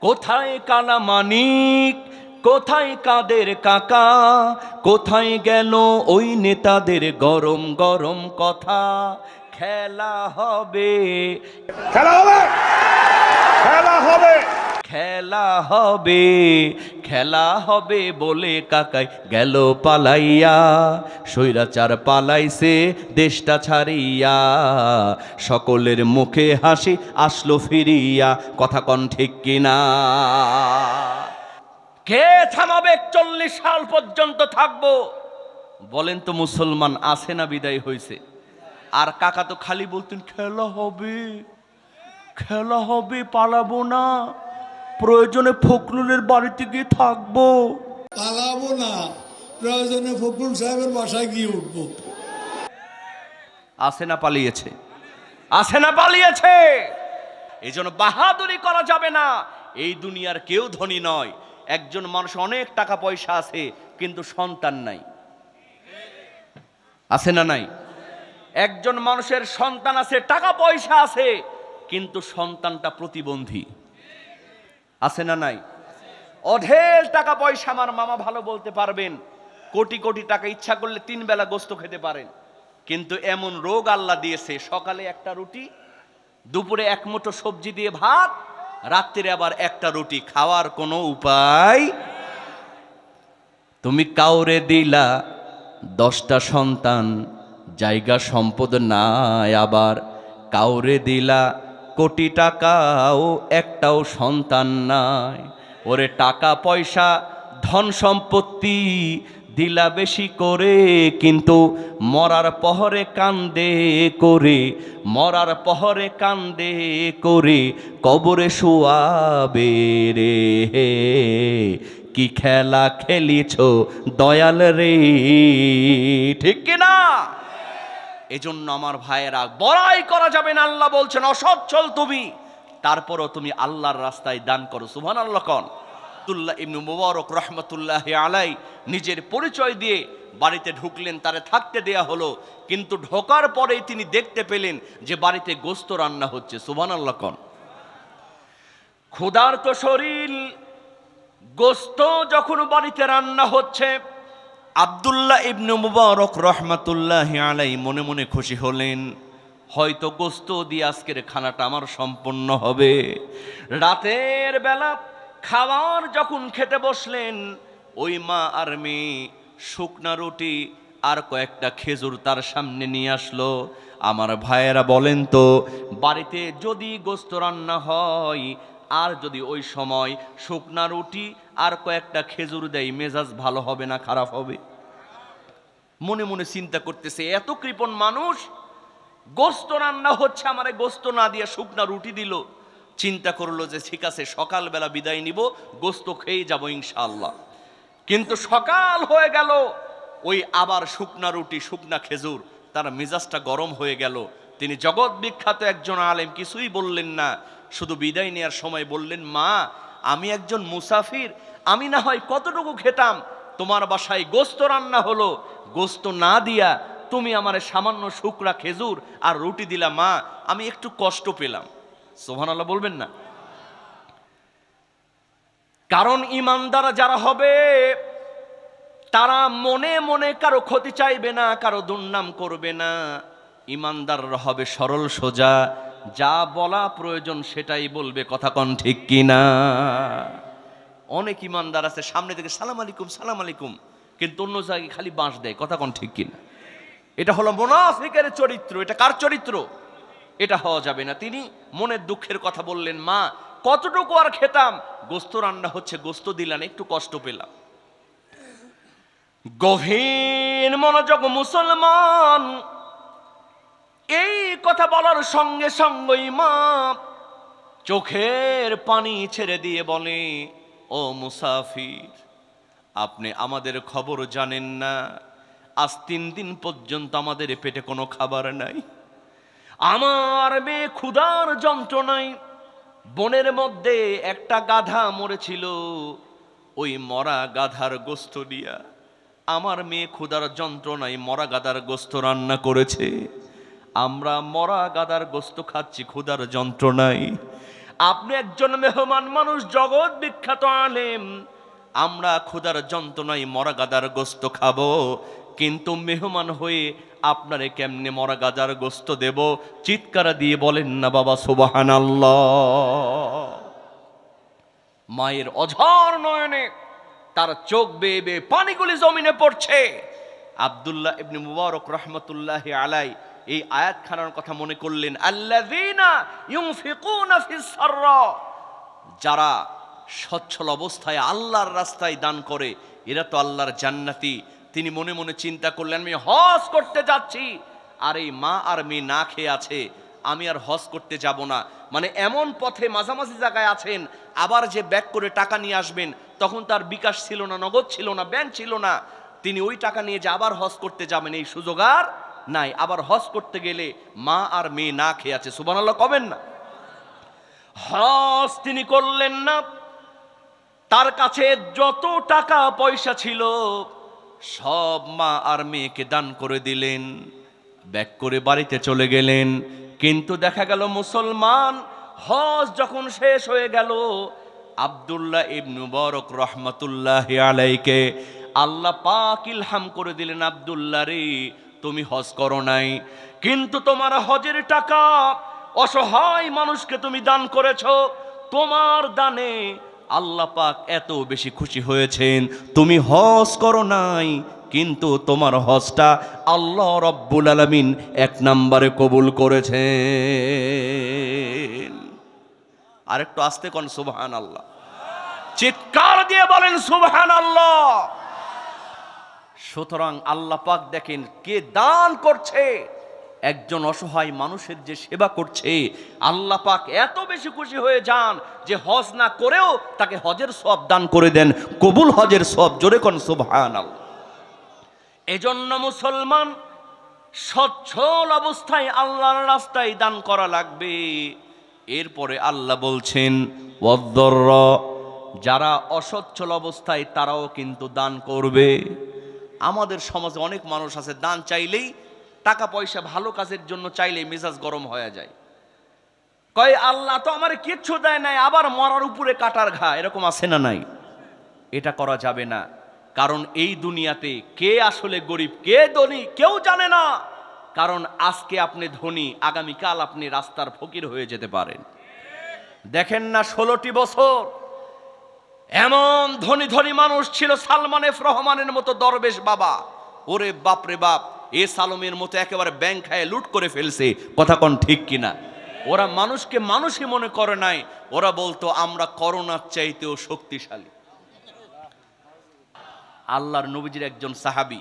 কোথায় কালা মানিক? কোথায় কাদের কাকা? কোথায় গেল ওই নেতাদের গরম গরম কথা? খেলা হবে। খেলা হবে। খেলা হবে। খেলা হবে খেলা হবে বলে কাকাই গেল পালাইয়া। স্বৈরাচার পালাইছে দেশটা ছাড়িয়া। সকলের মুখে হাসি আসলো ফিরিয়া। কথা কন ঠিক কিনা? কে থামাবে চল্লিশ সাল পর্যন্ত থাকব? বলেন তো মুসলমান, আছে না বিদায় হয়েছে আর কাকা তো খালি বলতেন, খেলা হবে খেলা হবে, পালাবো না। প্রয়োজনে ফখরুলের বাড়িতে গিয়ে থাকব। পালাবো না। প্রয়োজনে ফখরুল সাহেবের বাসায় গিয়ে উঠবো। আসে না পালিয়েছে। আসে না পালিয়েছে। এই জন্য বাহাদুরি করা যাবে না। এই দুনিয়ার কেউ ধনী নয়। একজন মানুষ অনেক টাকা পয়সা আছে কিন্তু সন্তান নাই। আছে না নাই? একজন মানুষের সন্তান আছে টাকা পয়সা আছে কিন্তু সন্তানটা প্রতিবন্ধী। আছে না নাই? অঢেল টাকা পয়সা আমার মামা ভালো বলতে পারবেন। কোটি কোটি টাকা ইচ্ছা করলে তিন বেলা গোস্ত খেতে পারেন। কিন্তু এমন রোগ আল্লাহ দিয়েছে, সকালে একটা রুটি, দুপুরে এক মুঠো সবজি দিয়ে ভাত, রাত্রিরে আবার একটা রুটি। খাওয়ার কোনো উপায় তুমি কাউরে দিলা, দশটা সন্তান, জায়গা সম্পদ নাই আবার। কাউরে দিলা কোটি টাকাও একটাও সন্তান নাই। ওরে টাকা, পয়সা, ধন সম্পত্তি দিলা বেশি করে, কিন্তু মরার পহরে কান্দে করে, মরার পহরে কান্দে করে কবরে শোয়াবে রে। কি খেলা খেলিছ দয়াল রে, ঠিক কিনা? এজন্য আমার ভাইয়েরা, বড়াই করা যাবে না, আল্লাহ বলছেন অসচ্ছল তুমি। তারপরও তুমি আল্লাহর রাস্তায় দান করো সুবহান আল্লাহ কন। আব্দুল্লাহ ইবনু মুবারক রহমতুল্লাহ আলাই নিজের পরিচয় দিয়ে বাড়িতে ঢুকলেন, তারে থাকতে দেয়া হলো, কিন্তু ঢোকার পরেই তিনি দেখতে পেলেন যে বাড়িতে গোস্ত রান্না হচ্ছে সুবহান আল্লাহ কন। ক্ষুধার্ত শরীর, গোস্ত যখন বাড়িতে রান্না হচ্ছে আব্দুল্লাহ ইবনু মুবারক রহমাতুল্লাহ আলাই মনে মনে খুশি হলেন, হয়তো গোস্ত দিয়ে আজকের খানাটা আমার সম্পন্ন হবে। রাতের বেলা খাবার যখন খেতে বসলেন, ওই মা আর মেয়ে শুকনা রুটি আর কয়েকটা খেজুর তার সামনে নিয়ে আসলো। আমার ভাইয়েরা বলেন তো, বাড়িতে যদি গোস্ত রান্না হয়, আর যদি ওই সময় শুকনা রুটি আর কয়েকটা খেজুর দেয়, মেজাজ ভালো হবে না, খারাপ হবে? মনে মনে চিন্তা করতেছে, এত কৃপণ মানুষ, গোস্ত রান্না হচ্ছে, আমারে গোস্ত না দিয়ে শুকনা রুটি দিল। চিন্তা করল যে, ঠিক আছে, সকালবেলা বিদায় নিব, গোস্ত খেয়ে যাব ইনশাআল্লাহ। কিন্তু সকাল হয়ে গেল, ওই আবার শুকনা রুটি, শুকনা খেজুর, তার মেজাজটা গরম হয়ে গেল। তিনি জগৎ বিখ্যাত একজন আলেম, কিছুই বললেন না, শুধু বিদায় নেওয়ার সময় বললেন, মা আমি একজন মুসাফির, আমি না হয় কতটুকু খেতাম? তোমার বাসায় গোস্ত রান্না হলো, গোস্ত না দিয়া তুমি আমার সামান্য শুকরা খেজুর আর রুটি দিলা, মা, আমি একটু কষ্ট পেলাম। সোহান আল্লাহ বলবেন না? কারণ ইমানদার যারা হবে, তারা মনে মনে কারও ক্ষতি চাইবে না, কারও দুর্নাম করবে না। ইমানদার হবে সরল সোজা যা বলা প্রয়োজন সেটাই বলবে, কথা কন ঠিক কিনা? অনেক ইমানদার আছে, সামনে থেকে সালাম আলাইকুম সালাম আলাইকুম, কিন্তু অন্য জায়গায় খালি বাঁশ দেয়, কথা কন ঠিক কিনা? এটা হলো মোনাফিকের চরিত্র, এটা কার চরিত্র? এটা হওয়া যাবে না। তিনি মনের দুঃখের কথা বললেন, মা, কতটুকু আর খেতাম? গোস্ত রান্না হচ্ছে, গোস্ত দিলেন একটু কষ্ট পেলাম। গভীর মনোযোগ মুসলমান এই কথা বলার সঙ্গে সঙ্গেই মা চোখের পানি ছেড়ে দিয়ে বলে, ও মুসাফির, আপনি আমাদের খবর জানেন না। আজ তিন দিন পর্যন্ত আমাদের পেটে কোনো খাবার নাই। আমার মেয়ে ক্ষুধার যন্ত্রণায় বনের মধ্যে একটা গাধা মরেছিল। ওই মরা গাধার গোস্ত দিয়া আমার মেয়ে ক্ষুধার যন্ত্রণায় মরা গাধার গোস্ত রান্না করেছে। আমরা মরা গাদার গোস্ত খাচ্ছি, ক্ষুধার যন্ত্রণায়। আপনি একজন মেহমান মানুষ, জগৎ বিখ্যাত আলেম। আমরা ক্ষুধার যন্ত্রণায় মরা গাদার গোস্ত খাব, কিন্তু মেহমান হয়ে আপনারে কেমনে মরা গাদার গোস্ত দেব? চিৎকার দিয়ে বলেন না বাবা সুবাহান মায়ের অঝর নয়নে তার চোখ বেয়ে বেয়ে পানিগুলি জমিনে পড়ছে। আব্দুল্লাহ ইবনে মুবারক রহমতুল্লাহ আলাই এই আয়াত খানার কথা মনে করলেন যারা সচ্ছল অবস্থায় আল্লাহর রাস্তায় দান করে, এরা তো আল্লাহর জান্নাতি। তিনি মনে মনে চিন্তা করলেন, আমি হজ করতে যাচ্ছি। আর এই মা আর মেয়ে না খেয়ে আছে, আমি আর হজ করতে যাব না। মানে এমন পথে মাঝামাঝি জায়গায় আছেন, আবার যে ব্যাক করে টাকা নিয়ে আসবেন, তখন তার বিকাশ ছিল না, নগদ ছিল না, ব্যাংক ছিল না। তিনি ওই টাকা নিয়ে যে আবার হজ করতে যাবেন, এই সুযোগ আর নাই। আবার হজ করতে গেলে মা আর মেয়ে না খেয়ে আছে। সুবহানাল্লাহ, কবেন না? হজ তিনি করলেন না। তার কাছে যত টাকা পয়সা ছিল, সব মা আর মেয়েকে দান করে দিলেন। ব্যাক করে বাড়িতে চলে গেলেন। কিন্তু দেখা গেল মুসলমান, হজ যখন শেষ হয়ে গেল, আবদুল্লাহ ইবনু বরক রহমতুল্লাহ আলাইকে আল্লাহ পাক ইলহাম করে দিলেন, আব্দুল্লাহ রে তুমি হজ করো নাই। কিন্তু তোমার হজের টাকা অসহায় মানুষকে তুমি দান করেছ। তোমার দানে আল্লাহ পাক এত বেশি খুশি হয়েছেন, তুমি হজ করো নাই, কিন্তু তোমার হজটা আল্লাহ রব্বুল আলমিন এক নম্বরে কবুল করেছেন। আরেকটু আসতে কন সুবহান আল্লাহ চিৎকার দিয়ে বলেন সুবহান আল্লাহ সুতরাং আল্লাহ পাক দেখেন কে দান করছে। একজন অসহায় মানুষের যে সেবা করছে, আল্লাহ পাক এত বেশি খুশি হয়ে যান যে হজ না করেও তাকে হজের সব দান করে দেন, কবুল হজের সব জোরে কোন আল্লাহ এজন্য মুসলমান সচ্ছল অবস্থায় আল্লাহর রাস্তায় দান করা লাগবে। এরপরে আল্লাহ বলছেন যারা অসচ্ছল অবস্থায় তারাও কিন্তু দান করবে। আমাদের সমাজে অনেক মানুষ আছে, দান চাইলেই, টাকা পয়সা ভালো কাজের জন্য চাইলেই মেজাজ গরম হয়ে যায়। কয়, আল্লাহ তো আমার কিচ্ছু দেয় নাই, আবার মরার উপরে কাটার ঘা। এরকম আছে না নাই? এটা করা যাবে না। কারণ এই দুনিয়াতে কে আসলে গরিব, কে ধনী, কেউ জানে না। কারণ আজকে আপনি ধনী, আগামীকাল আপনি রাস্তার ফকির হয়ে যেতে পারেন। দেখেন না, ষোলোটি বছর এমন ধনী ধনী মানুষ ছিল সালমান এফ রহমানের মতো দরবেশ বাবা। ওরে বাপ রে বাপ, এ সালমের মতো একেবারে ব্যাংক খায় লুট করে ফেলছে, কথা কোন ঠিক কিনা? ওরা মানুষকে মানুষই মনে করে নাই, ওরা বলতো, আমরা করোনার চাইতেও শক্তিশালী। আল্লাহর নবীজির একজন সাহাবী,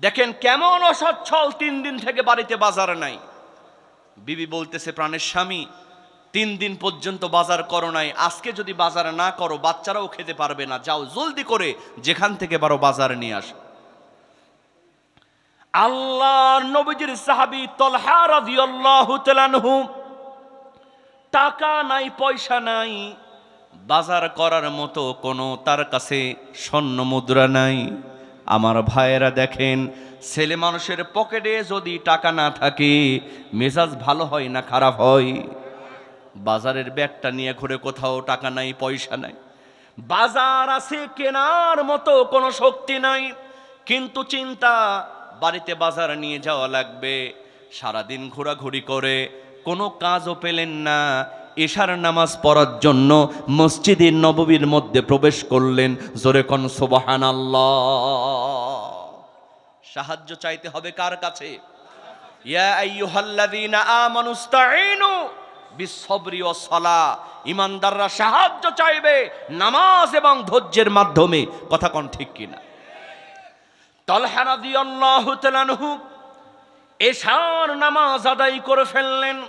দেখেন কেমন অসচ্ছল তিন দিন থেকে বাড়িতে বাজারে নাই। বিবি বলতেছে, প্রাণের স্বামী তিন দিন পর্যন্ত বাজার করো নাই। আজকে যদি বাজার না করো, বাচ্চারাও খেতে পারবে না। যাও, জলদি করে যেখান থেকে পারো বাজারে নিয়ে আস। আল্লাহর নবীজির সাহাবী তলহা রাদিয়াল্লাহু তাআলা আনহু, টাকা নাই, পয়সা নাই, বাজার করার মতো কোনো তার কাছে স্বর্ণ মুদ্রা নাই। আমার ভাইয়েরা দেখেন, ছেলে মানুষের পকেটে যদি টাকা না থাকে, মেজাজ ভালো হয় না, খারাপ হয়? বাজারের ব্যাগটা নিয়ে ঘুরে কোথাও টাকা নাই, পয়সা নাই। বাজার আছে, কেনার মতো কোনো শক্তি নাই। কিন্তু চিন্তা, বাড়িতে বাজার নিয়ে যাওয়া লাগবে। সারাদিন ঘোরাঘুরি করে, কোনো কাজও পেলেন না। এশার নামাজ পড়ার জন্য মসজিদে নববীর মধ্যে প্রবেশ করলেন। জোরে কন সোবাহান সাহায্য চাইতে হবে কার কাছে? ইয়া আইয়ুহাল্লাযীনা বিসসবরি ওয়াস সালাহ ইমানদাররা সাহায্য চাইবে নামাজ এবং ধৈর্যের মাধ্যমে। কথা কোন ঠিক কিনা? তলহা রাদিয়াল্লাহু তাআলা আনহু এশার নামাজ আদায় করে ফেললেন।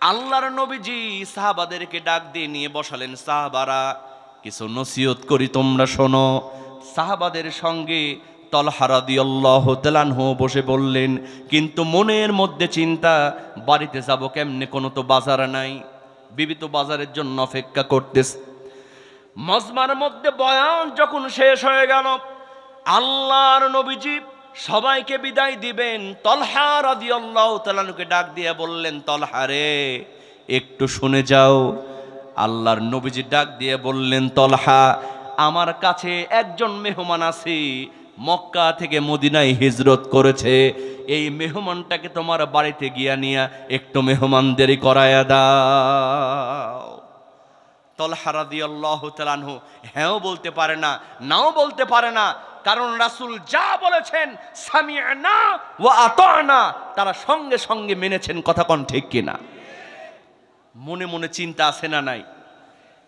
আল্লাহর নবীজি সাহাবাদেরকে ডাক দিয়ে নিয়ে বসালেন, সাহাবারা, কিছু নসিহত করি তোমরা শোনো। সাহাবাদের সঙ্গে তলহারাদি আল্লাহ তেলানহ বসে বললেন, কিন্তু মনের মধ্যে চিন্তা, বাড়িতে যাব কেমনে? কোনো তো বাজার নাই। বিবি তো বাজারের জন্য অপেক্ষা করতেছে। মজমার মধ্যে বয়ান যখন শেষ হয়ে গেল, আল্লাহর নবীজি সবাইকে বিদায় দিবেন। তলহা রাদিয়াল্লাহু তাআলাকে ডাক দিয়ে বললেন, তলহা রে, একটু শুনে যাও। আল্লাহর নবীজি ডাক দিয়ে বললেন, তলহা, আমার কাছে একজন মেহমান আছে। মক্কা থেকে মদিনায় হিজরত করেছে। এই মেহমানটাকে তোমার বাড়িতে গিয়া নিয়া একটু মেহমানদেরই করায়া দাও। তলহারাদি আল্লাহ তালানহু হ্যাঁও বলতে পারে না, নাও বলতে পারে না। কারণ রাসূল যা বলেছেন, সামিআনা ওয়া আতানা তারা সঙ্গে সঙ্গে মেনেছেন, কথা কোন ঠিক কিনা? মনে মনে চিন্তা আছে না নাই?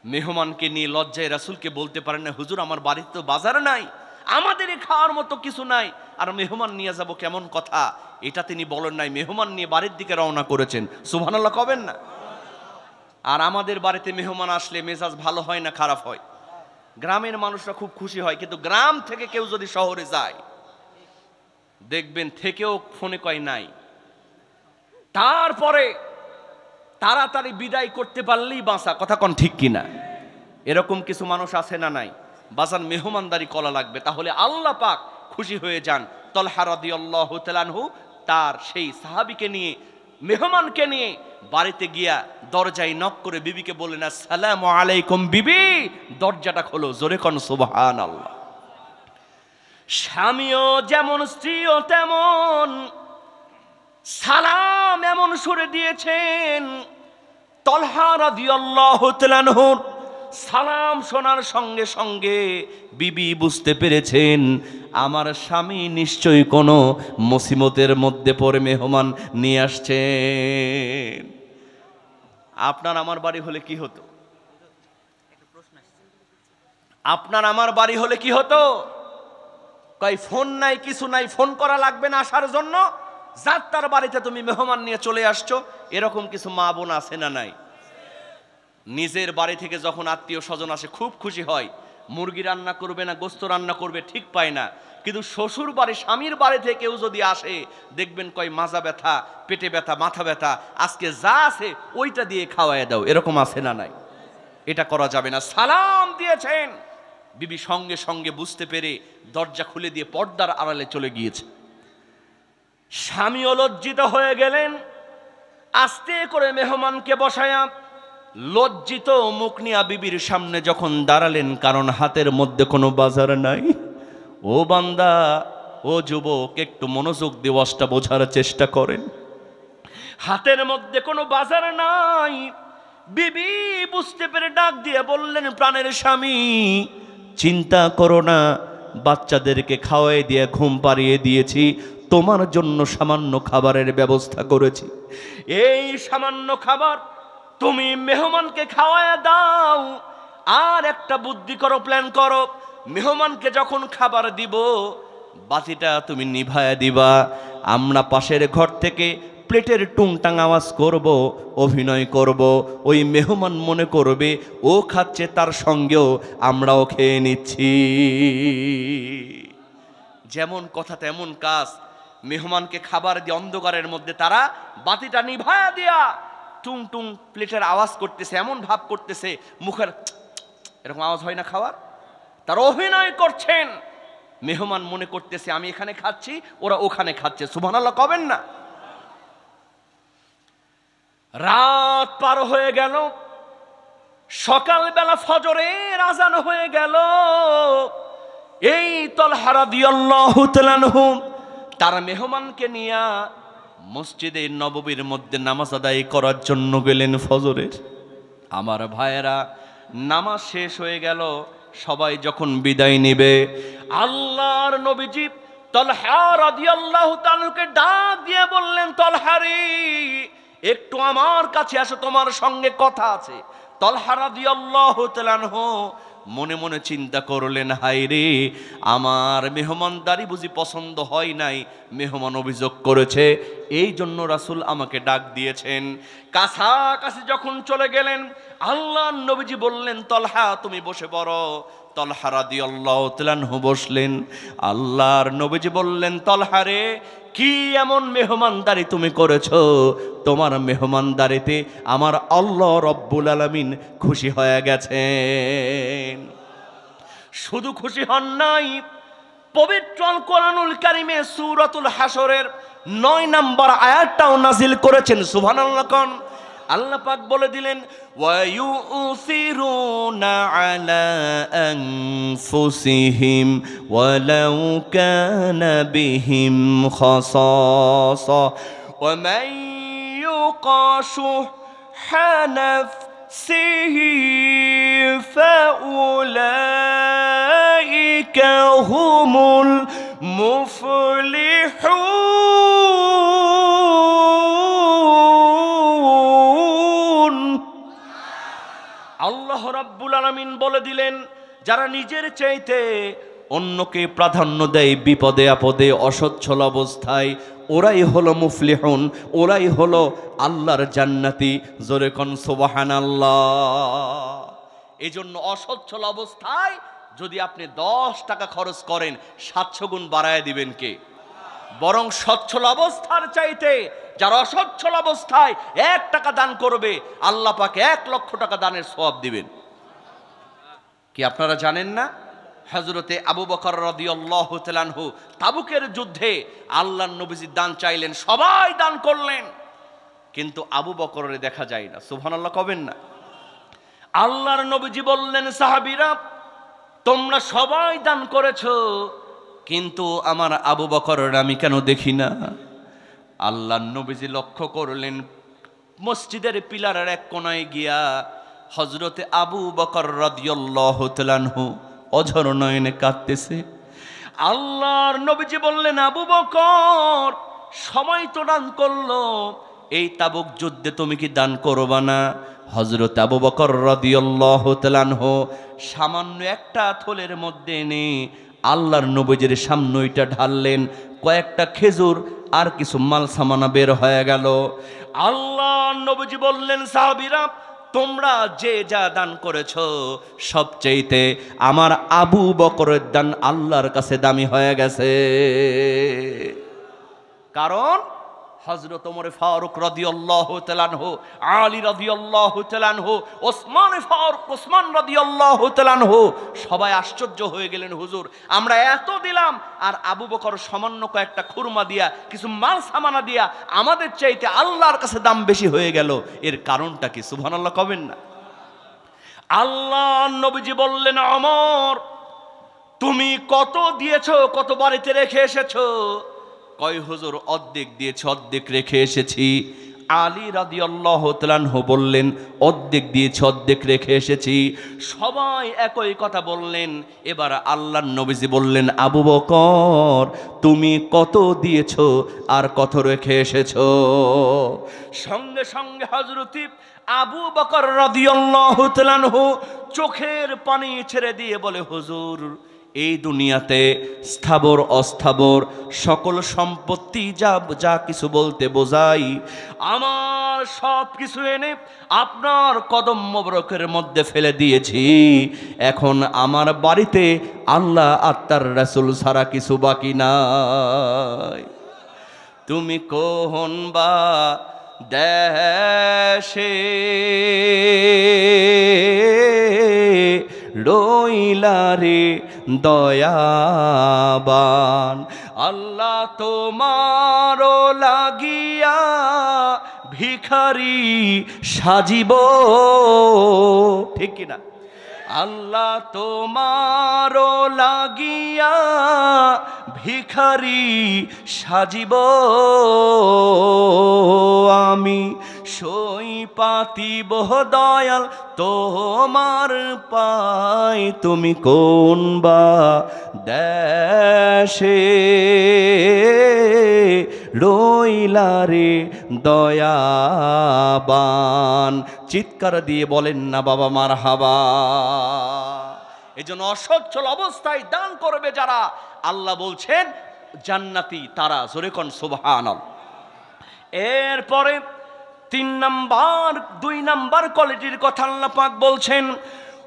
মেহমানকে নিয়ে লজ্জায় রাসূলকে বলতে পারেন না, হুজুর, আমার বাড়িতে তো বাজার নাই। আমাদের খাওয়ার মতো কিছু নাই। আর মেহমান নিয়ে যাব কেমন কথা? এটা তিনি বলেন নাই, মেহমান নিয়ে বাড়ির দিকে রওনা করেছেন। সুবহানাল্লাহ কবেন না? আর আমাদের বাড়িতে মেহমান আসলে মেজাজ ভালো হয় না খারাপ হয়? গ্রামের মানুষরা খুব খুশি হয়, কিন্তু গ্রাম থেকে কেউ যদি শহরে যায়, দেখবেন থেকেও ফোনে কয় নাই। তারপরে তাড়াতাড়ি বিদায় করতে পারলেই বাঁচা, কথা কন ঠিক কিনা? এরকম কিছু মানুষ আছে না নাই? বাজান মেহমানদারি কলা লাগবে, তাহলে আল্লাহ পাক খুশি হয়ে যান। তলহারাদি আল্লাহ তালানহু তার সেই সাহাবিকে নিয়ে, মেহমানকে নিয়ে বাড়িতে গিয়া দরজায় নক করে বিবিকে বললেন, আসসালামু আলাইকুম বিবি। দরজাটা খোলো, জোরে কন সুবহান আল্লাহ স্বামীও যেমন, স্ত্রীও তেমন, সালাম এমন সুরে দিয়েছেন। তলহা রাদিয়াল্লাহু তাআলাহুর সালাম শোনার সঙ্গে সঙ্গে বিবি বুঝতে পেরেছেন, আমার স্বামী নিশ্চয়ই কোনো মুসিবতের মধ্যে পড়ে মেহমান নিয়ে আসছেন। আপনার আমার বাড়ি হলে কি হতো? আপনার আমার বাড়ি হলে কি হতো? কয়, ফোন নাই, কিছু নাই, ফোন করা লাগবে না আসার জন্য? যার তার বাড়িতে তুমি মেহমান নিয়ে চলে আসছো, এরকম কিছু মা বোন আছে না নাই? নিজের বাড়ি থেকে যখন আত্মীয় স্বজন আসে, খুব খুশি হয়। মুরগি রান্না করবে না, গোস্ত রান্না করবে, ঠিক পায় না। কিন্তু শ্বশুর বাড়ি, স্বামীর বাড়ি থেকে কেউ যদি আসে, দেখবেন কয় মাজা ব্যথা, পেটে ব্যথা, মাথা ব্যথা, আজকে যা আছে ওইটা দিয়ে খাওয়ায় দাও, এরকম আছে না নাই? এটা করা যাবে না। সালাম দিয়েছেন। বিবি সঙ্গে সঙ্গে বুঝতে পেরে দরজা খুলে দিয়ে পর্দার আড়ালে চলে গিয়েছে। স্বামী অলজ্জিত হয়ে গেলেন। আস্তে করে মেহমানকে বসায়া লজ্জিত মুখ নিয়া বিবির সামনে যখন দাঁড়ালেন, কারণ হাতের মধ্যে কোনো বাজার নাই। ও বান্দা, ও যুবক, একটু মনোযোগ দিবসটা বোঝার চেষ্টা করেন। হাতের মধ্যে কোনো বাজার নাই। বিবি বুঝতে পেরে ডাক দিয়ে বললেন, প্রাণের স্বামী, চিন্তা করো না, বাচ্চাদেরকে খাওয়াই দিয়ে ঘুম পাড়িয়ে দিয়েছি, তোমার জন্য সামান্য খাবারের ব্যবস্থা করেছি। এই সামান্য খাবার তুমি মেহমানকে খাওয়ায় দাও, আর একটা বুদ্ধি করো প্ল্যান করো। মেহমানকে যখন খাবার দিব, বাতিটা তুমি নিভায়া দিবা। আমরা পাশের ঘর থেকে প্লেটের টুংটাং আওয়াজ করব, অভিনয় করব। ওই মেহমান মনে করবে, ও খাচ্ছে তার সঙ্গেও, আমরাও খেয়ে নিচ্ছি। যেমন কথা তেমন কাজ। মেহমানকে খাবার দিয়ে অন্ধকারের মধ্যে তারা বাতিটা নিভায়া দিয়া টুং টুং প্লেটের আওয়াজ করতেছে, এমন ভাব করতেছে, মুখের এরকম আওয়াজ হয় না খাওয়ার? তার অভিনয় করছেন। মেহমান মনে করতেছে, আমি এখানে খাচ্ছি, ওরা ওখানে খাচ্ছে। সুবহানাল্লাহ কবেন না। রাত পার হয়ে গেল, সকালবেলা ফজরের আজান হয়ে গেল। এই তলহারা দিয়াল্লাহু তার মেহমানকে নিয়া মসজিদে নববীর মধ্যে নামাজ আদায় করার জন্য গেলেন ফজরের। আমার ভাইয়েরা, নামাজ শেষ হয়ে গেল, সবাই যখন বিদায় নিবে, আল্লাহর নবীজি তাআলাকে ডাক দিয়ে বললেন তলহারি একটু আমার কাছে আসো, তোমার সঙ্গে কথা আছে। তলহা রাদিয়াল্লাহু তাআলাহু মনে মনে চিন্তা করলেন হাই রে, আমার মেহমানদারি বুঝি পছন্দ হয় নাই। মেহমান অভিযোগ করেছে, এই জন্য রাসুল আমাকে ডাক দিয়েছেন। কাছাকাছি যখন চলে গেলেন আল্লাহ নবীজি বললেন, তলহা, তুমি বসে পড়ো। তলহা রাদিয়াল্লাহু তাআলাহু বসলেন। আল্লাহর নবীজি বললেন তলহারে কি এমন মেহমানদারি তুমি করেছ? তোমার মেহমানদারিতে আমার আল্লাহ রব্বুল আলামিন খুশি হয়ে গেছেন। শুধু খুশি হন নাই, পবিত্র কোরআনুল কারিমে সূরাতুল হাসরের নয় নাম্বার আয়াতটাও নাজিল করেছেন, সুবহানাল্লাহ আল্লাহ পাক বলে দিলেন ওয়ায়ুসিরুনা আলা আনফুসিহিম ওয়ালাউ কানা বিহিম খাসাসা ومن يوق شح نفسه فأولئك هم المفلحون আলামিন বলে দিলেন, যারা নিজের চাইতে অন্যকে প্রাধান্য দেয় বিপদে আপদে অসচ্ছল অবস্থায়, ওরাই হলো মুফলিহুন, ওরাই হলো আল্লাহর জান্নাতি। জোরে কন সুবাহান আল্লাহ এই জন্য অসচ্ছল অবস্থায় যদি আপনি দশ টাকা খরচ করেন, সাতশো গুণ বাড়ায় দিবেন কে? বরং সচ্ছল অবস্থার চাইতে যারা অসচ্ছল অবস্থায় এক টাকা দান করবে, আল্লাহ পাকে এক লক্ষ টাকা দানের সওয়াব দিবেন। কি আপনারা জানেন না? হজরতে আবু বকর রদিয়াল্লাহু তাআলাহু তাবুকের যুদ্ধে আল্লাহর নবীজি দান চাইলেন, সবাই দান করলেন। কিন্তু আবু বকরের দেখা যায় না। সুবহানাল্লাহ কবেন না? আল্লাহর নবীজি বললেন, সাহাবিরা, তোমরা সবাই দান করেছ, কিন্তু আমার আবু বকরের আমি কেন দেখি না? আল্লাহ নবীজি লক্ষ্য করলেন, মসজিদের পিলারের এক কোনায় গিয়া হজরতে আবু বকর রাদিয়াল্লাহু অঝর নয়নে কাঁদতেছে। আল্লাহর নবীজি বললেন, আবু বকর, সময় তো দান করল। এই তাবুক যুদ্ধে তুমি কি দান করবা না? হজরত আবু বকর রাদিয়াল্লাহু সামান্য একটা থলের মধ্যে এনে আল্লাহর নবীজির সামনে ওইটা ঢাললেন। কয়েকটা খেজুর আর কিছু মাল সামানা বের হয়ে গেল। আল্লাহ নবীজি বললেন, সাহাবীরা তোমরা যে যা দান করেছ, সবচেয়েতে আমার আবু বকরের দান আল্লাহর কাছে দামি হয়ে গেছে। কারণ হজরত ওমরে ফারুক রাদিয়াল্লাহু তাআলাহু আলী রাদিয়াল্লাহু তাআলাহু ওসমান ফারুক, ওসমান রাদিয়াল্লাহু তাআলাহু সবাই আশ্চর্য হয়ে গেলেন, হুজুর, আমরা এত দিলাম, আর আবু বকর সামান্য কয়েকটা খুরমা দিয়া, কিছু মাল সামানা দিয়া, আমাদের চাইতে আল্লাহর কাছে দাম বেশি হয়ে গেল, এর কারণটা কি, সুবহানাল্লাহ কবেন না? আল্লাহ নবীজি বললেন অমর তুমি কত দিয়েছ, কত বাড়িতে রেখে এসেছ? কয় হুজুর, অর্ধেক দিয়েছে, অর্ধেক রেখে এসেছি। আলী রাদিয়াল্লাহু তাআলাহু বললেন, অর্ধেক দিয়েছে, অর্ধেক রেখে এসেছি। সবাই একই কথা বললেন। এবার আল্লাহ নবীজি বললেন, আবু বকর, তুমি কত দিয়েছ আর কত রেখে এসেছ? সঙ্গে সঙ্গে হযরতি আবু বকর রাদিয়াল্লাহু তাআলাহু চোখের পানি ছেড়ে দিয়ে বলে, হুজুর এই দুনিয়াতে স্থাবর, অস্থাবর, সকল সম্পত্তি যা যা কিছু বলতে বোঝাই। আমার সব কিছু এনে আপনার কদম মোবরকের মধ্যে ফেলে দিয়েছি। এখন আমার বাড়িতে আল্লাহ আত্মার রাসুল ছাড়া কিছু বাকি নাই। তুমি কোহন বা দেশে রইলারে দয়াবান। আল্লাহ তোমার লাগিয়া ভিখারি সাজিব। ঠিক কিনা? আল্লাহ তোমার লাগিয়া ভিখারি সাজিব। আমি সই পাতিব দয়াল, তোমার পাই তুমি কোন বা দেশে? রইলারে দয়াবান। চিৎকার দিয়ে বলেন না বাবা মার হাবা এই জন্য অসচ্ছল অবস্থায় দান করবে যারা। আল্লাহ বলছেন, জান্নাতি তারা। জোরে কন এরপরে তিন নাম্বার, দুই নাম্বার কোয়ালিটির কথা আল্লাহ পাক বলছেন,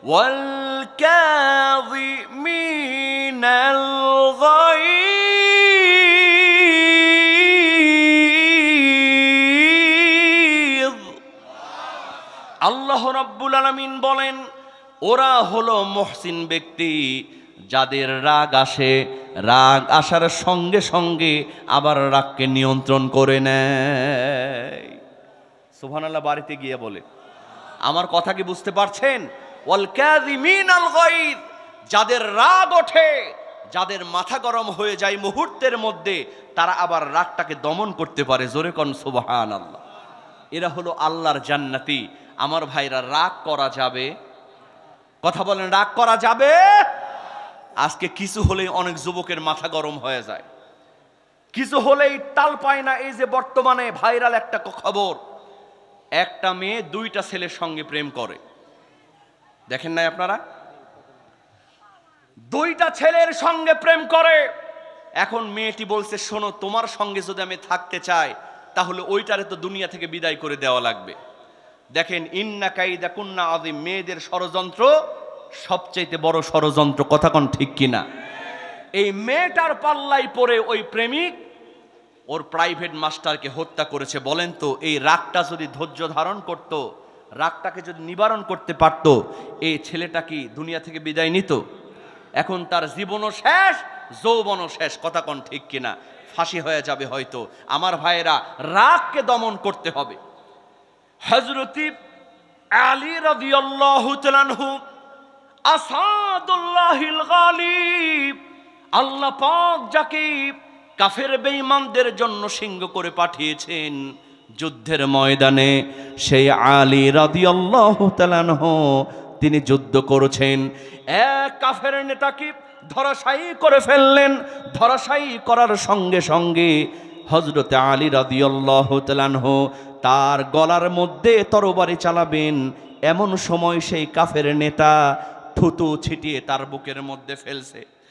ওয়াল গায়য আল্লাহ রাব্বুল আলামিন বলেন, ওরা হলো মহসিন ব্যক্তি, যাদের রাগ আসে, রাগ আসার সঙ্গে সঙ্গে আবার রাগকে নিয়ন্ত্রণ করে নেয়। সুবহানাল্লাহ বাড়িতে গিয়ে বলে, আমার কথা কি বুঝতে পারছেন? যাদের রাগ ওঠে, যাদের মাথা গরম হয়ে যায় মুহূর্তের মধ্যে, তারা আবার রাগটাকে দমন করতে পারে। জোরে কন, সুবহানাল্লাহ। এরা হলো আল্লাহর জান্নাতি। আমার ভাইরা, রাগ করা যাবে? কথা বলেন, রাগ করা যাবে? আজকে কিছু হলেই অনেক যুবকের মাথা গরম হয়ে যায়। কিছু হলেই তাল পায় না, এই যে বর্তমানে ভাইরাল একটা খবর। একটা মেয়ে দুইটা ছেলের সঙ্গে প্রেম করে। দেখেন নাই আপনারা? দুইটা ছেলের সঙ্গে প্রেম করে। এখন মেয়েটি বলছে, শোনো, তোমার সঙ্গে যদি আমি থাকতে চাই, তাহলে ওইটারে তো দুনিয়া থেকে বিদায় করে দেওয়া লাগবে। দেখেন, ইন্না কাইদা কুন্না আদিম মেয়েদের ষড়যন্ত্র সবচাইতে বড় ষড়যন্ত্র। কথা কোন ঠিক কিনা? এই মেয়েটার পাল্লাই পড়ে ওই প্রেমিক ওর প্রাইভেট মাস্টারকে হত্যা করেছে। বলেন তো, এই রাগটা যদি ধৈর্য ধারণ করত, রাগটাকে যদি নিবারণ করতে পারত, এই ছেলেটা কি দুনিয়া থেকে বিদায় নিত? এখন তার জীবনও শেষ, যৌবনও শেষ। কথা কোন ঠিক কিনা? ফাঁসি হয়ে যাবে হয়তো। আমার ভাইয়েরা, রাগকে দমন করতে হবে। হজরতি আলী রাদিয়াল্লাহু তাআলাহু আসাদুল্লাহিল গালিব, আল্লাহ পাক যাকে কাফের বেঈমানদের জন্য সিংহ করে পাঠিয়েছেন যুদ্ধের ময়দানে। সেই আলী রাদিয়াল্লাহু তাআলাহু তিনি যুদ্ধ করেছেন। এক কাফের নেতাকে ধরাশায়ী করে ফেললেন। ধরাশায়ী করার সঙ্গে সঙ্গে হজরতে আলী রাদিয়াল্লাহু তাআলাহু তার গলার মধ্যে তরবারি চালাবেন। এমন সময় সেই কাফের নেতা থুতু ছিটিয়ে তার বুকের মধ্যে ফেলছে।